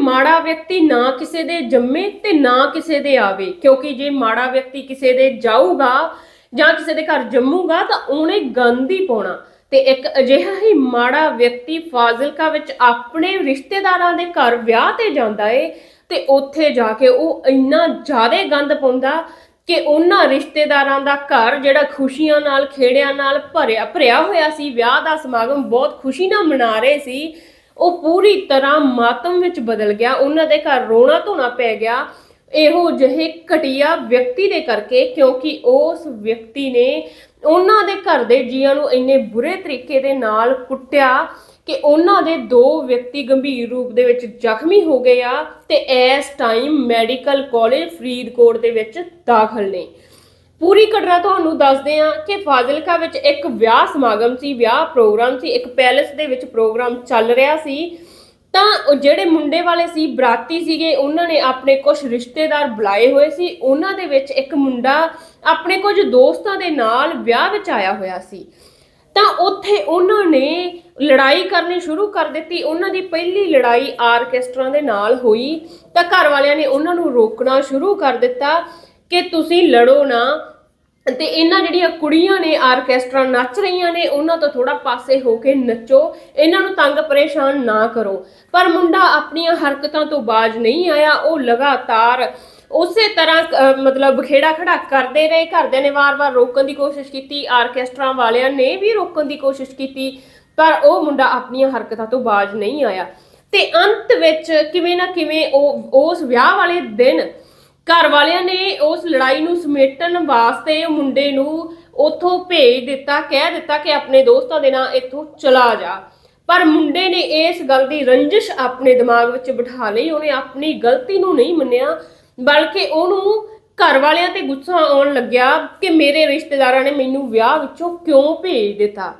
ਮਾੜਾ ਵਿਅਕਤੀ ਨਾ ਕਿਸੇ ਦੇ ਜੰਮੇ ਤੇ ਨਾ ਕਿਸੇ ਦੇ ਆਵੇ। ਕਿਉਂਕਿ ਜੇ ਮਾੜਾ ਵਿਅਕਤੀ ਕਿਸੇ ਦੇ ਜਾਊਗਾ ਜਾਂ ਕਿਸੇ ਦੇ ਘਰ ਜੰਮੂਗਾ ਤਾਂ ਉਹਨੇ ਗੰਦ ਹੀ ਪਾਉਣਾ। ਤੇ ਇੱਕ ਅਜਿਹਾ ਹੀ ਮਾੜਾ ਵਿਅਕਤੀ ਫਾਜ਼ਿਲਕਾ ਵਿੱਚ ਆਪਣੇ ਰਿਸ਼ਤੇਦਾਰਾਂ ਦੇ ਘਰ ਵਿਆਹ ਤੇ ਜਾਂਦਾ ਏ ਤੇ ਉੱਥੇ ਜਾ ਕੇ ਉਹ ਇੰਨਾ ਜ਼ਿਆਦਾ ਗੰਦ ਪਾਉਂਦਾ ਕਿ ਉਹਨਾਂ ਰਿਸ਼ਤੇਦਾਰਾਂ ਦਾ ਘਰ ਜਿਹੜਾ ਖੁਸ਼ੀਆਂ ਨਾਲ, ਖੇੜਿਆਂ ਨਾਲ ਭਰਿਆ ਭਰਿਆ ਹੋਇਆ ਸੀ, ਵਿਆਹ ਦਾ ਸਮਾਗਮ ਬਹੁਤ ਖੁਸ਼ੀ ਨਾਲ ਮਨਾ ਰਹੇ ਸੀ ਉਹ ਪੂਰੀ ਤਰ੍ਹਾਂ ਮਾਤਮ ਵਿੱਚ ਬਦਲ ਗਿਆ, ਉਹਨਾਂ ਦੇ ਘਰ ਰੋਣਾ ਧੋਣਾ ਪੈ ਗਿਆ। ਇਹੋ ਜਿਹੇ ਘਟੀਆ ਵਿਅਕਤੀ ਦੇ ਕਰਕੇ ਕਿਉਂਕਿ ਉਸ ਵਿਅਕਤੀ ਨੇ ਉਹਨਾਂ ਦੇ ਘਰ ਦੇ ਜੀਆਂ ਨੂੰ ਇੰਨੇ ਬੁਰੇ ਤਰੀਕੇ ਦੇ ਨਾਲ ਕੁੱਟਿਆ ਕਿ ਉਹਨਾਂ ਦੇ ਦੋ ਵਿਅਕਤੀ ਗੰਭੀਰ ਰੂਪ ਦੇ ਵਿੱਚ ਜ਼ਖਮੀ ਹੋ ਗਏ ਆ ਤੇ ਇਸ ਟਾਈਮ ਮੈਡੀਕਲ ਕਾਲਜ ਫਰੀਦਕੋਟ ਦੇ ਵਿੱਚ ਦਾਖਲ ਨੇ। ਪੂਰੀ ਘਟਨਾ ਤੁਹਾਨੂੰ ਦੱਸਦੇ ਹਾਂ ਕਿ ਫਾਜ਼ਿਲਕਾ ਵਿੱਚ ਇੱਕ ਵਿਆਹ ਸਮਾਗਮ ਸੀ, ਵਿਆਹ ਪ੍ਰੋਗਰਾਮ ਸੀ, ਇੱਕ ਪੈਲੇਸ ਦੇ ਵਿੱਚ ਪ੍ਰੋਗਰਾਮ ਚੱਲ ਰਿਹਾ ਸੀ। ਤਾਂ ਉਹ ਜਿਹੜੇ ਮੁੰਡੇ ਵਾਲੇ ਸੀ, ਬਰਾਤੀ ਸੀਗੇ, ਉਹਨਾਂ ਨੇ ਆਪਣੇ ਕੁਝ ਰਿਸ਼ਤੇਦਾਰ ਬੁਲਾਏ ਹੋਏ ਸੀ। ਉਹਨਾਂ ਦੇ ਵਿੱਚ ਇੱਕ ਮੁੰਡਾ ਆਪਣੇ ਕੁਝ ਦੋਸਤਾਂ ਦੇ ਨਾਲ ਵਿਆਹ ਵਿੱਚ ਆਇਆ ਹੋਇਆ ਸੀ। ਤਾਂ ਉੱਥੇ ਉਹਨਾਂ ਨੇ ਲੜਾਈ ਕਰਨੀ ਸ਼ੁਰੂ ਕਰ ਦਿੱਤੀ। ਉਹਨਾਂ ਦੀ ਪਹਿਲੀ ਲੜਾਈ ਆਰਕੈਸਟਰਾ ਦੇ ਨਾਲ ਹੋਈ। ਤਾਂ ਘਰ ਵਾਲਿਆਂ ਨੇ ਉਹਨਾਂ ਨੂੰ ਰੋਕਣਾ ਸ਼ੁਰੂ ਕਰ ਦਿੱਤਾ। ਕਿ ਤੁਸੀਂ ਲੜੋ ਨਾ। ਤੇ ਇਹਨਾਂ ਜਿਹੜੀਆਂ ਕੁੜੀਆਂ ਨੇ, ਆਰਕੈਸਟਰਾ ਨੱਚ ਰਹੀਆਂ ਨੇ, ਉਹਨਾਂ ਤੋਂ ਥੋੜਾ ਪਾਸੇ ਹੋ ਕੇ ਨੱਚੋ। ਇਹਨਾਂ ਨੂੰ ਤੰਗ ਪਰੇਸ਼ਾਨ ਨਾ ਕਰੋ। ਪਰ ਮੁੰਡਾ ਆਪਣੀਆਂ ਹਰਕਤਾਂ ਤੋਂ ਬਾਜ ਨਹੀਂ ਆਇਆ। ਉਹ ਲਗਾਤਾਰ ਉਸੇ ਤਰ੍ਹਾਂ ਮਤਲਬ ਖੇੜਾ ਖੜਾ ਕਰਦੇ ਰਹੇ। ਘਰਦਿਆਂ ਨੇ ਵਾਰ-ਵਾਰ ਰੋਕਣ ਦੀ ਕੋਸ਼ਿਸ਼ ਕੀਤੀ। ਆਰਕੈਸਟਰਾ ਵਾਲਿਆਂ ਨੇ ਵੀ ਰੋਕਣ ਦੀ ਕੋਸ਼ਿਸ਼ ਕੀਤੀ। ਪਰ ਉਹ ਮੁੰਡਾ ਆਪਣੀਆਂ ਹਰਕਤਾਂ ਤੋਂ ਬਾਜ ਨਹੀਂ ਆਇਆ। ਤੇ ਅੰਤ ਵਿੱਚ ਕਿਵੇਂ ਨਾ ਕਿਵੇਂ ਉਹ, ਉਸ ਵਿਆਹ ਵਾਲੇ ਦਿਨ ਘਰ ਵਾਲਿਆਂ ਨੇ ਉਸ ਲੜਾਈ ਨੂੰ ਸਮੇਟਣ ਵਾਸਤੇ ਮੁੰਡੇ ਨੂੰ ਉੱਥੋਂ ਭੇਜ ਦਿੱਤਾ, ਕਹਿ ਦਿੱਤਾ ਕਿ ਆਪਣੇ ਦੋਸਤਾਂ ਦੇ ਨਾਲ ਇੱਥੋਂ ਚਲਾ ਜਾ। ਪਰ ਮੁੰਡੇ ਨੇ ਇਸ ਗੱਲ ਦੀ ਰੰਜਿਸ਼ ਆਪਣੇ ਦਿਮਾਗ ਵਿੱਚ ਬਿਠਾ ਲਈ, ਉਹਨੇ ਆਪਣੀ ਗਲਤੀ ਨੂੰ ਨਹੀਂ ਮੰਨਿਆ, ਬਲਕਿ ਉਹਨੂੰ ਘਰ ਵਾਲਿਆਂ ਤੇ ਗੁੱਸਾ ਆਉਣ ਲੱਗਿਆ ਕਿ ਮੇਰੇ ਰਿਸ਼ਤੇਦਾਰਾਂ ਨੇ ਮੈਨੂੰ ਵਿਆਹ ਵਿੱਚੋਂ ਕਿਉਂ ਭੇਜ ਦਿੱਤਾ।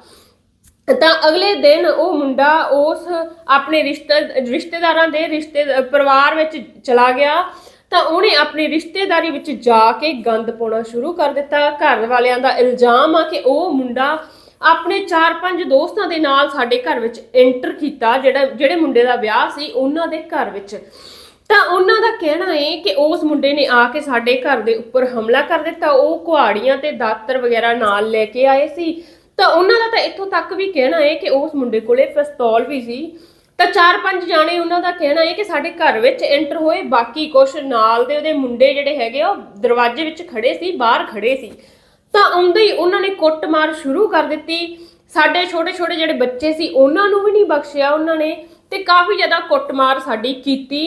ਤਾਂ ਅਗਲੇ ਦਿਨ ਉਹ ਮੁੰਡਾ ਉਸ ਆਪਣੇ ਰਿਸ਼ਤੇ, ਰਿਸ਼ਤੇਦਾਰਾਂ ਦੇ ਰਿਸ਼ਤੇ, ਪਰਿਵਾਰ ਵਿੱਚ ਚਲਾ ਗਿਆ। ਤਾਂ ਉਹਨੇ ਆਪਣੀ ਰਿਸ਼ਤੇਦਾਰੀ ਵਿੱਚ ਜਾ ਕੇ ਗੰਦ ਪਾਉਣਾ ਸ਼ੁਰੂ ਕਰ ਦਿੱਤਾ। ਘਰ ਵਾਲਿਆਂ ਦਾ ਇਲਜ਼ਾਮ ਆ ਕਿ ਉਹ ਮੁੰਡਾ ਆਪਣੇ 4-5 ਦੋਸਤਾਂ ਦੇ ਨਾਲ ਸਾਡੇ ਘਰ ਵਿੱਚ ਐਂਟਰ ਕੀਤਾ, ਜਿਹੜਾ, ਜਿਹੜੇ ਮੁੰਡੇ ਦਾ ਵਿਆਹ ਸੀ ਉਹਨਾਂ ਦੇ ਘਰ ਵਿੱਚ। ਤਾਂ ਉਹਨਾਂ ਦਾ ਕਹਿਣਾ ਹੈ ਕਿ ਉਸ ਮੁੰਡੇ ਨੇ ਆ ਕੇ ਸਾਡੇ ਘਰ ਦੇ ਉੱਪਰ ਹਮਲਾ ਕਰ ਦਿੱਤਾ। ਉਹ ਕੁਹਾੜੀਆਂ ਤੇ ਦਾਤਰ ਵਗੈਰਾ ਨਾਲ ਲੈ ਕੇ ਆਏ ਸੀ। ਤਾਂ ਉਹਨਾਂ ਦਾ ਤਾਂ ਇੱਥੋਂ ਤੱਕ ਵੀ ਕਹਿਣਾ ਹੈ ਕਿ ਉਸ ਮੁੰਡੇ ਕੋਲੇ ਪਿਸਤੌਲ ਵੀ ਸੀ। ਤਾਂ ਚਾਰ ਪੰਜ ਜਾਣੇ ਉਹਨਾਂ ਦਾ ਕਹਿਣਾ ਹੈ ਕਿ ਸਾਡੇ ਘਰ ਵਿੱਚ ਐਂਟਰ ਹੋਏ ਬਾਕੀ ਕੁਛ ਨਾਲ ਦੇ ਉਹਦੇ ਮੁੰਡੇ ਜਿਹੜੇ ਹੈਗੇ ਆ, ਉਹ ਦਰਵਾਜ਼ੇ ਵਿੱਚ ਖੜੇ ਸੀ ਬਾਹਰ ਖੜੇ ਸੀ। ਤਾਂ ਆਉਂਦੇ ਹੀ ਉਹਨਾਂ ਨੇ ਕੁੱਟਮਾਰ ਸ਼ੁਰੂ ਕਰ ਦਿੱਤੀ। ਸਾਡੇ ਛੋਟੇ ਛੋਟੇ ਜਿਹੜੇ ਬੱਚੇ ਸੀ ਉਹਨਾਂ ਨੂੰ ਵੀ ਨਹੀਂ ਬਖਸ਼ਿਆ ਉਹਨਾਂ ਨੇ ਤੇ ਕਾਫੀ ਜ਼ਿਆਦਾ ਕੁੱਟਮਾਰ ਸਾਡੀ ਕੀਤੀ।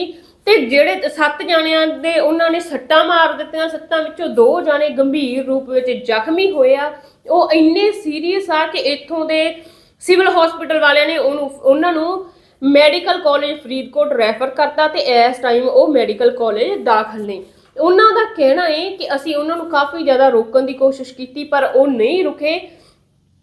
ਤੇ ਜਿਹੜੇ ਸੱਤ ਜਾਣਿਆਂ ਦੇ ਉਹਨਾਂ ਨੇ ਸੱਟਾਂ ਮਾਰ ਦਿੱਤੀਆਂ ਸੱਟਾਂ ਵਿੱਚੋਂ ਦੋ ਜਾਣੇ ਗੰਭੀਰ ਰੂਪ ਵਿੱਚ ਜ਼ਖਮੀ ਹੋਏ ਆ। ਉਹ ਇੰਨੇ ਸੀਰੀਅਸ ਆ ਕਿ ਇੱਥੋਂ ਦੇ ਸਿਵਲ ਹਸਪੀਟਲ ਵਾਲਿਆਂ ਨੇ ਉਹਨੂੰ ਉਹਨਾਂ ਨੂੰ ਮੈਡੀਕਲ ਕਾਲਜ ਫਰੀਦਕੋਟ ਰੈਫਰ ਕਰਤਾ ਤੇ ਇਸ ਟਾਈਮ ਉਹ ਮੈਡੀਕਲ ਕਾਲਜ ਦਾਖਲ ਨੇ। ਉਹਨਾਂ ਦਾ ਕਹਿਣਾ ਹੈ ਕਿ ਅਸੀਂ ਉਹਨਾਂ ਨੂੰ ਕਾਫੀ ਜ਼ਿਆਦਾ ਰੋਕਣ ਦੀ ਕੋਸ਼ਿਸ਼ ਕੀਤੀ, ਪਰ ਉਹ ਨਹੀਂ ਰੁਕੇ।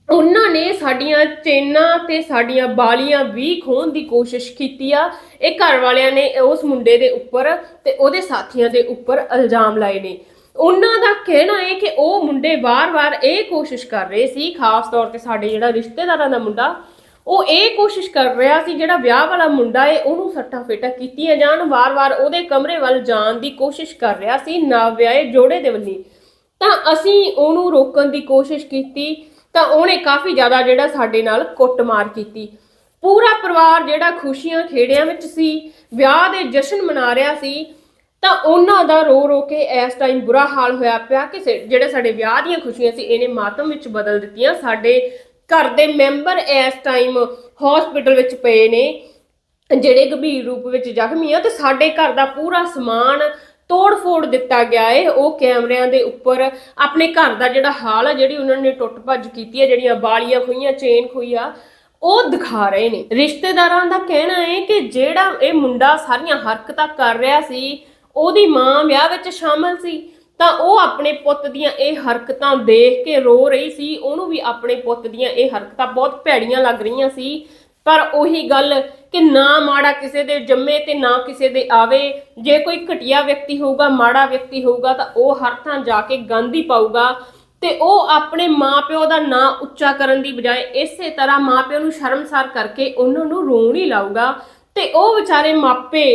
ਉਹਨਾਂ ਨੇ ਸਾਡੀਆਂ ਚੇਨਾਂ ਤੇ ਸਾਡੀਆਂ ਬਾਲੀਆਂ ਵੀ ਖੋਹਣ ਦੀ ਕੋਸ਼ਿਸ਼ ਕੀਤੀ ਆ। ਇਹ ਘਰ ਵਾਲਿਆਂ ਨੇ ਉਸ ਮੁੰਡੇ ਦੇ ਉੱਪਰ ਤੇ ਉਹਦੇ ਸਾਥੀਆਂ ਦੇ ਉੱਪਰ ਇਲਜ਼ਾਮ ਲਾਏ ਨੇ। ਉਹਨਾਂ ਦਾ ਕਹਿਣਾ ਹੈ ਕਿ ਉਹ ਮੁੰਡੇ ਵਾਰ-ਵਾਰ ਇਹ ਕੋਸ਼ਿਸ਼ ਕਰ ਰਹੇ ਸੀ, ਖਾਸ ਤੌਰ ਤੇ ਸਾਡੇ ਜਿਹੜਾ ਰਿਸ਼ਤੇਦਾਰਾਂ ਦਾ ਮੁੰਡਾ ਉਹ ਇਹ ਕੋਸ਼ਿਸ਼ ਕਰ ਰਿਹਾ ਸੀ, ਜਿਹੜਾ ਵਿਆਹ ਵਾਲਾ ਮੁੰਡਾ ਏ, ਉਹਨੂੰ ਸੱਟਾਂ ਫੇਟਾਂ ਕੀਤੀਆਂ ਜਾਣ, ਵਾਰ-ਵਾਰ ਉਹਦੇ ਕਮਰੇ ਵੱਲ ਜਾਣ ਦੀ ਕੋਸ਼ਿਸ਼ ਕਰ ਰਿਹਾ ਸੀ ਨਾ ਵਿਆਹੇ ਜੋੜੇ ਦੇ ਵੱਲੀ ਤਾਂ ਅਸੀਂ ਉਹਨੂੰ ਰੋਕਣ ਦੀ ਕੋਸ਼ਿਸ਼ ਕੀਤੀ, ਤਾਂ ਉਹਨੇ ਕਾਫੀ ਜ਼ਿਆਦਾ ਜਿਹੜਾ ਸਾਡੇ ਨਾਲ ਕੁੱਟਮਾਰ ਕੀਤੀ। ਪੂਰਾ ਪਰਿਵਾਰ ਜਿਹੜਾ ਖੁਸ਼ੀਆਂ ਖੇੜਿਆਂ ਵਿੱਚ ਸੀ, ਵਿਆਹ ਦੇ ਜਸ਼ਨ ਮਨਾ ਰਿਹਾ ਸੀ, ਤਾਂ ਉਹਨਾਂ ਦਾ ਰੋ ਰੋ ਕੇ ਇਸ ਟਾਈਮ ਬੁਰਾ ਹਾਲ ਹੋਇਆ ਪਿਆ ਕਿ ਜਿਹੜੇ ਸਾਡੇ ਵਿਆਹ ਦੀਆਂ ਖੁਸ਼ੀਆਂ ਸੀ, ਇਹਨੇ ਮਾਤਮ ਵਿੱਚ ਬਦਲ ਦਿੱਤੀਆਂ, ਸਾਡੇ ਘਰ ਦੇ ਮੈਂਬਰ ਇਸ ਟਾਈਮ ਹਸਪੀਟਲ ਵਿੱਚ ਪਏ ਨੇ, ਜਿਹੜੇ ਗੰਭੀਰ ਰੂਪ ਵਿੱਚ ਜ਼ਖਮੀ ਆ ਤੇ ਸਾਡੇ ਘਰ ਦਾ ਪੂਰਾ ਸਮਾਨ ਤੋੜ-ਫੋੜ ਦਿੱਤਾ ਗਿਆ ਏ। ਉਹ ਕੈਮਰਿਆਂ ਦੇ ਉੱਪਰ ਆਪਣੇ ਘਰ ਦਾ ਜਿਹੜਾ ਹਾਲ ਆ, ਜਿਹੜੀ ਉਹਨਾਂ ਨੇ ਟੁੱਟ ਭੱਜ ਕੀਤੀ ਆ, ਜਿਹੜੀਆਂ ਬਾਲੀਆਂ ਖੋਈਆਂ, ਚੇਨ ਖੋਈ ਆ, ਉਹ ਦਿਖਾ ਰਹੇ ਨੇ। ਰਿਸ਼ਤੇਦਾਰਾਂ ਦਾ ਕਹਿਣਾ ਹੈ ਕਿ ਜਿਹੜਾ ਇਹ ਮੁੰਡਾ ਸਾਰੀਆਂ ਹਰਕਤਾਂ ਕਰ ਰਿਹਾ ਸੀ, ਉਹਦੀ ਮਾਂ ਵਿਆਹ ਵਿੱਚ ਸ਼ਾਮਲ ਸੀ। ਤਾਂ ਉਹ ਆਪਣੇ ਪੁੱਤ ਦੀਆਂ ਇਹ ਹਰਕਤਾਂ ਦੇਖ ਕੇ ਰੋ ਰਹੀ ਸੀ, ਉਹਨੂੰ ਵੀ ਆਪਣੇ ਪੁੱਤ ਦੀਆਂ ਇਹ ਹਰਕਤਾਂ ਬਹੁਤ ਭੈੜੀਆਂ ਲੱਗ ਰਹੀਆਂ ਸੀ। ਪਰ ਉਹੀ ਗੱਲ ਕਿ ਨਾ ਮਾੜਾ ਕਿਸੇ ਦੇ ਜੰਮੇ ਤੇ ਨਾ ਕਿਸੇ ਦੇ ਆਵੇ। ਜੇ ਕੋਈ ਘਟੀਆ ਵਿਅਕਤੀ ਹੋਊਗਾ, ਮਾੜਾ ਵਿਅਕਤੀ ਹੋਊਗਾ, ਤਾਂ ਉਹ ਹਰ ਥਾਂ ਜਾ ਕੇ ਗੰਦ ਹੀ ਪਾਊਗਾ। ਤੇ ਉਹ ਆਪਣੇ ਮਾਪਿਓ ਦਾ ਨਾਂ ਉੱਚਾ ਕਰਨ ਦੀ ਬਜਾਏ ਇਸੇ ਤਰ੍ਹਾਂ ਮਾਪਿਓ ਨੂੰ ਸ਼ਰਮਸਾਰ ਕਰਕੇ ਉਹਨਾਂ ਨੂੰ ਰੋਣ ਹੀ ਲਾਊਗਾ। ਤੇ ਉਹ ਵਿਚਾਰੇ ਮਾਪੇ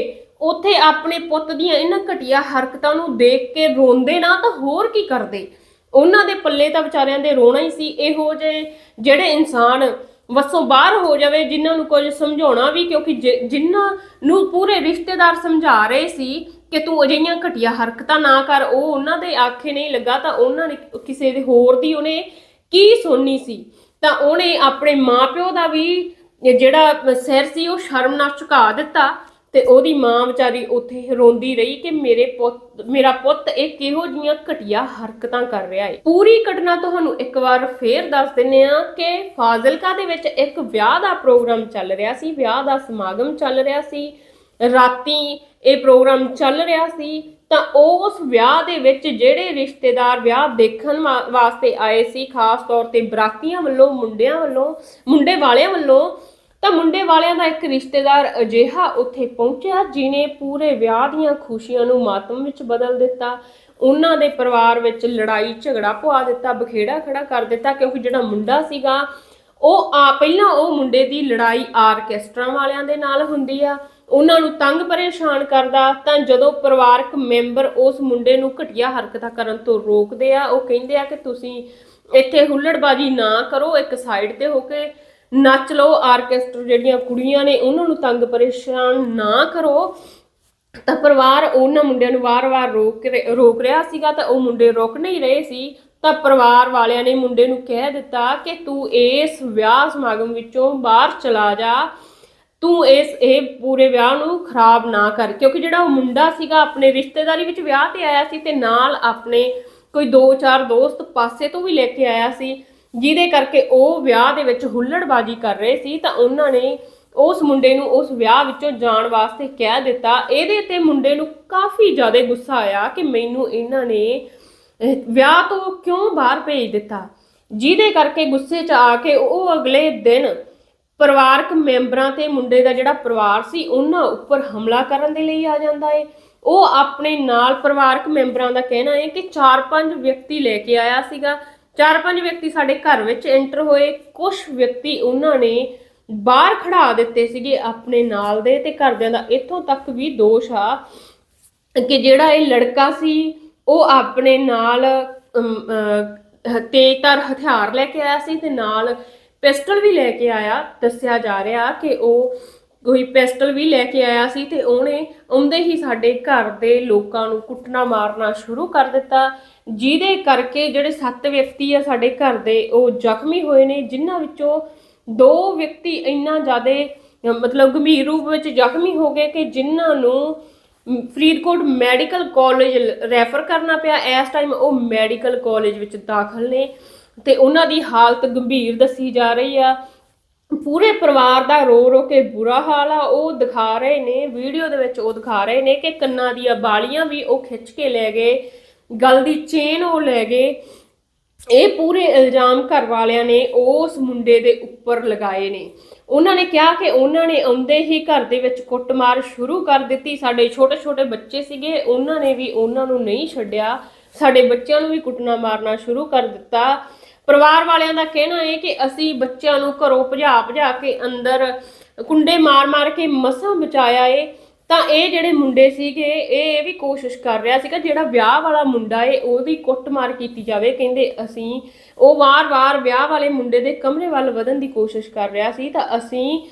ਉੱਥੇ ਆਪਣੇ ਪੁੱਤ ਦੀਆਂ ਇਹਨਾਂ ਘਟੀਆ ਹਰਕਤਾਂ ਨੂੰ ਦੇਖ ਕੇ ਰੋਂਦੇ ਨਾ ਤਾਂ ਹੋਰ ਕੀ ਕਰਦੇ? ਉਹਨਾਂ ਦੇ ਪੱਲੇ ਤਾਂ ਵਿਚਾਰਿਆਂ ਦੇ ਰੋਣਾ ਹੀ ਸੀ। ਇਹੋ ਜਿਹੇ ਜਿਹੜੇ ਇਨਸਾਨ ਵਸੋਂ ਬਾਹਰ ਹੋ ਜਾਵੇ, ਜਿਨ੍ਹਾਂ ਨੂੰ ਕੁਝ ਸਮਝਾਉਣਾ ਵੀ, ਕਿਉਂਕਿ ਜਿ- ਜਿਨ੍ਹਾਂ ਨੂੰ ਪੂਰੇ ਰਿਸ਼ਤੇਦਾਰ ਸਮਝਾ ਰਹੇ ਸੀ ਕਿ ਤੂੰ ਅਜਿਹੀਆਂ ਘਟੀਆ ਹਰਕਤਾਂ ਨਾ ਕਰ, ਉਹ ਉਹਨਾਂ ਦੇ ਆਖੇ ਨਹੀਂ ਲੱਗਾ, ਤਾਂ ਉਹਨਾਂ ਨੇ ਕਿਸੇ ਦੇ ਹੋਰ ਦੀ ਉਹਨੇ ਕੀ ਸੁਣਨੀ ਸੀ? ਤਾਂ ਉਹਨੇ ਆਪਣੇ ਮਾਪਿਓ ਦਾ ਵੀ ਜਿਹੜਾ ਸਿਰ ਸੀ, ਉਹ ਸ਼ਰਮ ਨਾਲ ਝੁਕਾ ਦਿੱਤਾ। ਤੇ ਉਹਦੀ ਮਾਂ ਵਿਚਾਰੀ ਉੱਥੇ ਰੋਂਦੀ ਰਹੀ ਕਿ ਮੇਰੇ ਪੁੱਤ, ਮੇਰਾ ਪੁੱਤ ਇਹ ਕਿਹੋ ਜੀਆਂ ਘਟੀਆ ਹਰਕਤਾਂ ਕਰ ਰਿਹਾ ਹੈ ਪੂਰੀ ਘਟਨਾ ਤੁਹਾਨੂੰ ਇੱਕ ਵਾਰ ਫੇਰ ਦੱਸ ਦਿੰਨੇ ਆ ਕਿ ਫਾਜ਼ਿਲਕਾ ਦੇ ਵਿੱਚ ਇੱਕ ਵਿਆਹ ਦਾ ਪ੍ਰੋਗਰਾਮ ਚੱਲ ਰਿਹਾ ਸੀ, ਵਿਆਹ ਦਾ ਸਮਾਗਮ ਚੱਲ ਰਿਹਾ ਸੀ। ਰਾਤੀ ਇਹ ਪ੍ਰੋਗਰਾਮ ਚੱਲ ਰਿਹਾ ਸੀ, ਤਾਂ ਉਸ ਵਿਆਹ ਦੇ ਵਿੱਚ ਜਿਹੜੇ ਰਿਸ਼ਤੇਦਾਰ ਵਿਆਹ ਦੇਖਣ ਵਾ- ਵਾਸਤੇ ਆਏ ਸੀ, ਖਾਸ ਤੌਰ ਤੇ ਬਰਾਤੀਆਂ ਵੱਲੋਂ, ਮੁੰਡਿਆਂ ਵੱਲੋਂ, ਮੁੰਡੇ ਵਾਲਿਆਂ ਵੱਲੋਂ ਤਾਂ ਮੁੰਡੇ ਵਾਲਿਆਂ ਦਾ ਇੱਕ ਰਿਸ਼ਤੇਦਾਰ ਅਜਿਹਾ ਉੱਥੇ ਪਹੁੰਚਿਆ ਜਿਨੇ ਪੂਰੇ ਵਿਆਹ ਦੀਆਂ ਖੁਸ਼ੀਆਂ ਨੂੰ ਮਾਤਮ ਵਿੱਚ ਬਦਲ ਦਿੱਤਾ, ਉਹਨਾਂ ਦੇ ਪਰਿਵਾਰ ਵਿੱਚ ਲੜਾਈ ਝਗੜਾ ਪਵਾ ਦਿੱਤਾ, ਬਖੇੜਾ ਖੜਾ ਕਰ ਦਿੱਤਾ ਕਿਉਂਕਿ ਜਿਹੜਾ ਮੁੰਡਾ ਸੀਗਾ, ਉਹ ਆ ਪਹਿਲਾਂ ਉਹ ਮੁੰਡੇ ਦੀ ਲੜਾਈ ਆਰਕੈਸਟਰਾ ਵਾਲਿਆਂ ਦੇ ਨਾਲ ਹੁੰਦੀ ਆ, ਉਹਨਾਂ ਨੂੰ ਤੰਗ ਪਰੇਸ਼ਾਨ ਕਰਦਾ, ਤਾਂ ਜਦੋਂ ਪਰਿਵਾਰਕ ਮੈਂਬਰ ਉਸ ਮੁੰਡੇ ਨੂੰ ਘਟੀਆ ਹਰਕਤਾਂ ਕਰਨ ਤੋਂ ਰੋਕਦੇ ਆ, ਉਹ ਕਹਿੰਦੇ ਆ ਕਿ ਤੁਸੀਂ ਇੱਥੇ ਹੁੱਲੜਬਾਜੀ ਨਾ ਕਰੋ, ਇੱਕ ਸਾਈਡ ਤੇ ਹੋ ਕੇ ਨੱਚ ਲਓ, ਆਰਕੈਸਟਰ ਜਿਹੜੀਆਂ ਕੁੜੀਆਂ ਨੇ, ਉਹਨਾਂ ਨੂੰ ਤੰਗ ਪਰੇਸ਼ਾਨ ਨਾ ਕਰੋ। ਤਾਂ ਪਰਿਵਾਰ ਉਹਨਾਂ ਮੁੰਡਿਆਂ ਨੂੰ ਵਾਰ-ਵਾਰ ਰੋਕ ਰੋਕ ਰਿਹਾ ਸੀਗਾ, ਤਾਂ ਉਹ ਮੁੰਡੇ ਰੁਕ ਨਹੀਂ ਰਹੇ ਸੀ। ਤਾਂ ਪਰਿਵਾਰ ਵਾਲਿਆਂ ਨੇ ਮੁੰਡੇ ਨੂੰ ਕਹਿ ਦਿੱਤਾ ਕਿ ਤੂੰ ਇਸ ਵਿਆਹ ਸਮਾਗਮ ਵਿੱਚੋਂ ਬਾਹਰ ਚਲਾ ਜਾ। ਤੂੰ ਇਸ, ਇਹ ਪੂਰੇ ਵਿਆਹ ਨੂੰ ਖਰਾਬ ਨਾ ਕਰ, ਕਿਉਂਕਿ ਜਿਹੜਾ ਉਹ ਮੁੰਡਾ ਸੀਗਾ ਆਪਣੇ ਰਿਸ਼ਤੇਦਾਰੀ ਵਿੱਚ ਵਿਆਹ ਤੇ ਆਇਆ ਸੀ ਤੇ ਨਾਲ ਆਪਣੇ ਕੋਈ ਦੋ ਚਾਰ ਦੋਸਤ ਪਾਸੇ ਤੋਂ ਵੀ ਲੈ ਕੇ ਆਇਆ ਸੀ। ਜਿਹਦੇ ਕਰਕੇ ਉਹ ਵਿਆਹ ਦੇ ਵਿੱਚ ਹੁੱਲੜਬਾਜੀ ਕਰ ਰਹੇ ਸੀ, ਤਾਂ ਉਹਨਾਂ ਨੇ ਉਸ ਮੁੰਡੇ ਨੂੰ ਉਸ ਵਿਆਹ ਵਿੱਚੋਂ ਜਾਣ ਵਾਸਤੇ ਕਹਿ ਦਿੱਤਾ। ਇਹਦੇ ਤੇ ਮੁੰਡੇ ਨੂੰ ਕਾਫੀ ਜ਼ਿਆਦਾ ਗੁੱਸਾ ਆਇਆ ਕਿ ਮੈਨੂੰ ਇਹਨਾਂ ਨੇ ਵਿਆਹ ਤੋਂ ਕਿਉਂ ਬਾਹਰ ਭੇਜ ਦਿੱਤਾ? ਜਿਹਦੇ ਕਰਕੇ ਗੁੱਸੇ 'ਚ ਆ ਕੇ ਉਹ ਅਗਲੇ ਦਿਨ ਪਰਿਵਾਰਕ ਮੈਂਬਰਾਂ ਤੇ ਮੁੰਡੇ ਦਾ ਜਿਹੜਾ ਪਰਿਵਾਰ ਸੀ, ਉਹਨਾਂ ਉੱਪਰ ਹਮਲਾ ਕਰਨ ਦੇ ਲਈ ਆ ਜਾਂਦਾ ਏ। ਉਹ ਆਪਣੇ ਨਾਲ ਪਰਿਵਾਰਕ ਮੈਂਬਰਾਂ ਦਾ ਕਹਿਣਾ ਹੈ ਕਿ 4-5 ਵਿਅਕਤੀ ਲੈ ਕੇ ਆਇਆ ਸੀਗਾ। 4-5 ਵਿਅਕਤੀ ਸਾਡੇ ਘਰ ਵਿੱਚ ਐਂਟਰ ਹੋਏ। ਕੁਝ ਵਿਅਕਤੀ ਉਹਨਾਂ ਨੇ ਬਾਹਰ ਖੜਾ ਦਿੱਤੇ ਸੀਗੇ ਆਪਣੇ ਨਾਲ ਦੇ ਤੇ ਘਰਦਿਆਂ ਦਾ। ਇੱਥੋਂ ਤੱਕ ਵੀ ਦੋਸ਼ ਆ ਕਿ ਜਿਹੜਾ ਇਹ ਲੜਕਾ ਸੀ ਉਹ ਆਪਣੇ ਨਾਲ ਅਮ, ਅਹ, ਤੇਜ਼ਧਾਰ ਹਥਿਆਰ ਲੈ ਕੇ ਆਇਆ ਸੀ ਤੇ ਨਾਲ ਪਿਸਟਲ ਵੀ ਲੈ ਕੇ ਆਇਆ। ਦੱਸਿਆ ਜਾ ਰਿਹਾ ਕਿ ਉਹ ਕੋਈ ਪਿਸਟਲ ਵੀ ਲੈ ਕੇ ਆਇਆ ਸੀ ਤੇ ਉਹਨੇ ਆਉਂਦੇ ਹੀ ਸਾਡੇ ਘਰ ਦੇ ਲੋਕਾਂ ਨੂੰ ਕੁੱਟਣਾ ਮਾਰਨਾ ਸ਼ੁਰੂ ਕਰ ਦਿੱਤਾ। ਜਿਹਦੇ ਕਰਕੇ ਜਿਹੜੇ ਸੱਤ ਵਿਅਕਤੀ ਆ ਸਾਡੇ ਘਰ ਦੇ, ਉਹ ਜ਼ਖਮੀ ਹੋਏ ਨੇ, ਜਿਨ੍ਹਾਂ ਵਿੱਚੋਂ ਦੋ ਵਿਅਕਤੀ ਇੰਨਾ ਜ਼ਿਆਦਾ, ਮਤਲਬ ਗੰਭੀਰ ਰੂਪ ਵਿੱਚ ਜ਼ਖਮੀ ਹੋ ਗਏ ਕਿ ਜਿਨ੍ਹਾਂ ਨੂੰ ਫਰੀਦਕੋਟ ਮੈਡੀਕਲ ਕਾਲਜ ਰੈਫਰ ਕਰਨਾ ਪਿਆ। ਇਸ ਟਾਈਮ ਉਹ ਮੈਡੀਕਲ ਕਾਲਜ ਵਿੱਚ ਦਾਖਲ ਨੇ ਤੇ ਉਹਨਾਂ ਦੀ ਹਾਲਤ ਗੰਭੀਰ ਦੱਸੀ ਜਾ ਰਹੀ ਆ। ਪੂਰੇ ਪਰਿਵਾਰ ਦਾ ਰੋ ਰੋ ਕੇ ਬੁਰਾ ਹਾਲ ਆ। ਉਹ ਦਿਖਾ ਰਹੇ ਨੇ, ਵੀਡੀਓ ਦੇ ਵਿੱਚ ਉਹ ਦਿਖਾ ਰਹੇ ਨੇ ਕਿ ਕੰਨਾਂ ਦੀਆਂ ਬਾਲੀਆਂ ਵੀ ਉਹ ਖਿੱਚ ਕੇ ਲੈ ਗਏ। ਗਲ ਦੀ ਚੇਨ ਉਹ ਲੈ ਗਏ। ਇਹ ਪੂਰੇ ਇਲਜ਼ਾਮ ਘਰ ਵਾਲਿਆਂ ਨੇ ਉਸ ਮੁੰਡੇ ਦੇ ਉੱਪਰ ਲਗਾਏ ਨੇ। ਉਹਨਾਂ ਨੇ ਕਿਹਾ ਕਿ ਉਹਨਾਂ ਨੇ ਆਉਂਦੇ ਹੀ ਘਰ ਦੇ ਵਿੱਚ ਕੁੱਟਮਾਰ ਸ਼ੁਰੂ ਕਰ ਦਿੱਤੀ। ਸਾਡੇ ਛੋਟੇ ਛੋਟੇ ਬੱਚੇ ਸੀਗੇ, ਉਹਨਾਂ ਨੇ ਵੀ ਉਹਨਾਂ ਨੂੰ ਨਹੀਂ ਛੱਡਿਆ। ਸਾਡੇ ਬੱਚਿਆਂ ਨੂੰ ਵੀ ਕੁੱਟਣਾ ਮਾਰਨਾ ਸ਼ੁਰੂ ਕਰ ਦਿੱਤਾ। ਪਰਿਵਾਰ ਵਾਲਿਆਂ ਦਾ ਕਹਿਣਾ ਹੈ ਕਿ ਅਸੀਂ ਬੱਚਿਆਂ ਨੂੰ ਘਰੋਂ ਭਜਾ ਭਜਾ ਕੇ ਅੰਦਰ ਕੁੰਡੇ ਮਾਰ ਮਾਰ ਕੇ ਮਸਾਂ ਬਚਾਇਆ ਏ। ਤਾਂ ਇਹ ਜਿਹੜੇ ਮੁੰਡੇ ਸੀਗੇ, ਇਹ ਇਹ ਵੀ ਕੋਸ਼ਿਸ਼ ਕਰ ਰਿਹਾ ਸੀਗਾ, ਜਿਹੜਾ ਵਿਆਹ ਵਾਲਾ ਮੁੰਡਾ ਏ, ਉਹਦੀ ਕੁੱਟਮਾਰ ਕੀਤੀ ਜਾਵੇ। ਕਹਿੰਦੇ ਅਸੀਂ, ਉਹ ਵਾਰ-ਵਾਰ ਵਿਆਹ ਵਾਲੇ ਮੁੰਡੇ ਦੇ ਕਮਰੇ ਵੱਲ ਵਧਣ ਦੀ ਕੋਸ਼ਿਸ਼ ਕਰ ਰਿਹਾ ਸੀ, ਤਾਂ ਅਸੀਂ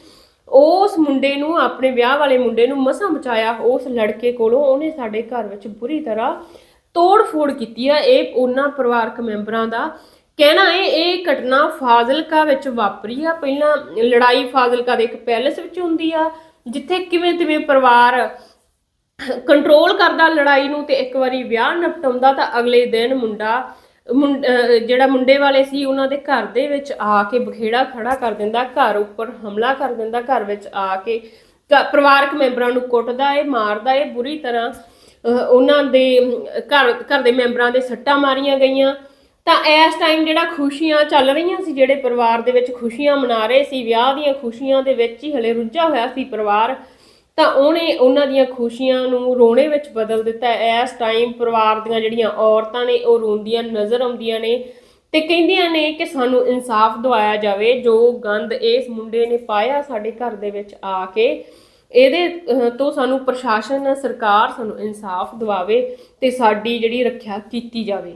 ਉਸ ਮੁੰਡੇ ਨੂੰ, ਆਪਣੇ ਵਿਆਹ ਵਾਲੇ ਮੁੰਡੇ ਨੂੰ ਮਸਾਂ ਬਚਾਇਆ। ਉਸ ਲੜਕੇ ਕੋਲੋਂ ਉਹਨੇ ਸਾਡੇ ਘਰ ਵਿੱਚ ਬੁਰੀ ਤਰ੍ਹਾਂ ਤੋੜ-ਫੋੜ ਕੀਤੀ ਆ। ਇਹ ਉਹਨਾਂ ਪਰਿਵਾਰਕ ਮੈਂਬਰਾਂ ਦਾ ਕਹਿਣਾ ਹੈ ਇਹ ਘਟਨਾ ਫਾਜ਼ਿਲਕਾ ਵਿੱਚ ਵਾਪਰੀ ਆ। ਪਹਿਲਾਂ ਲੜਾਈ ਫਾਜ਼ਿਲਕਾ ਦੇ ਇੱਕ ਪੈਲੇਸ ਵਿੱਚ ਹੁੰਦੀ ਆ। ਜਿੱਥੇ ਕਿਵੇਂ ਤਿਵੇਂ ਪਰਿਵਾਰ ਕੰਟਰੋਲ ਕਰਦਾ ਲੜਾਈ ਨੂੰ ਤੇ ਇੱਕ ਵਾਰੀ ਵਿਆਹ ਨਿਪਟਾਉਂਦਾ ਤਾਂ ਅਗਲੇ ਦਿਨ ਮੁੰਡਾ, ਮੁੰਡ- ਜਿਹੜਾ ਮੁੰਡੇ ਵਾਲੇ ਸੀ ਉਹਨਾਂ ਦੇ ਘਰ ਦੇ ਵਿੱਚ ਆ ਕੇ ਬਖੇੜਾ ਖੜਾ ਕਰ ਦਿੰਦਾ, ਘਰ ਉੱਪਰ ਹਮਲਾ ਕਰ ਦਿੰਦਾ, ਘਰ ਵਿੱਚ ਆ ਕੇ ਪਰਿਵਾਰਕ ਮੈਂਬਰਾਂ ਨੂੰ ਕੁੱਟਦਾ ਏ, ਮਾਰਦਾ ਏ, ਬੁਰੀ ਤਰ੍ਹਾਂ ਉਹਨਾਂ ਦੇ ਘਰ ਘਰ ਦੇ ਮੈਂਬਰਾਂ ਦੇ ਸੱਟਾਂ ਮਾਰੀਆਂ ਗਈਆਂ। ਤਾਂ ਇਸ ਟਾਈਮ ਜਿਹੜਾ ਖੁਸ਼ੀਆਂ ਚੱਲ ਰਹੀਆਂ ਸੀ, ਜਿਹੜੇ ਪਰਿਵਾਰ ਦੇ ਵਿੱਚ ਖੁਸ਼ੀਆਂ ਮਨਾ ਰਹੇ ਸੀ, ਵਿਆਹ ਦੀਆਂ ਖੁਸ਼ੀਆਂ ਦੇ ਵਿੱਚ ਹੀ ਹਲੇ ਰੁੱਝਾ ਹੋਇਆ ਸੀ ਪਰਿਵਾਰ, ਤਾਂ ਉਹਨੇ ਉਹਨਾਂ ਦੀਆਂ ਖੁਸ਼ੀਆਂ ਨੂੰ ਰੋਣੇ ਵਿੱਚ ਬਦਲ ਦਿੱਤਾ। ਇਸ ਟਾਈਮ ਪਰਿਵਾਰ ਦੀਆਂ ਜਿਹੜੀਆਂ ਔਰਤਾਂ ਨੇ, ਉਹ ਰੋਂਦੀਆਂ ਨਜ਼ਰ ਆਉਂਦੀਆਂ ਨੇ ਤੇ ਕਹਿੰਦੀਆਂ ਨੇ ਕਿ ਸਾਨੂੰ ਇਨਸਾਫ ਦਿਵਾਇਆ ਜਾਵੇ। ਜੋ ਗੰਦ ਇਸ ਮੁੰਡੇ ਨੇ ਪਾਇਆ ਸਾਡੇ ਘਰ ਦੇ ਵਿੱਚ ਆ ਕੇ, ਇਹਦੇ ਤੋਂ ਸਾਨੂੰ ਪ੍ਰਸ਼ਾਸਨ, ਸਰਕਾਰ ਸਾਨੂੰ ਇਨਸਾਫ ਦਿਵਾਵੇ ਤੇ ਸਾਡੀ ਜਿਹੜੀ ਰੱਖਿਆ ਕੀਤੀ ਜਾਵੇ।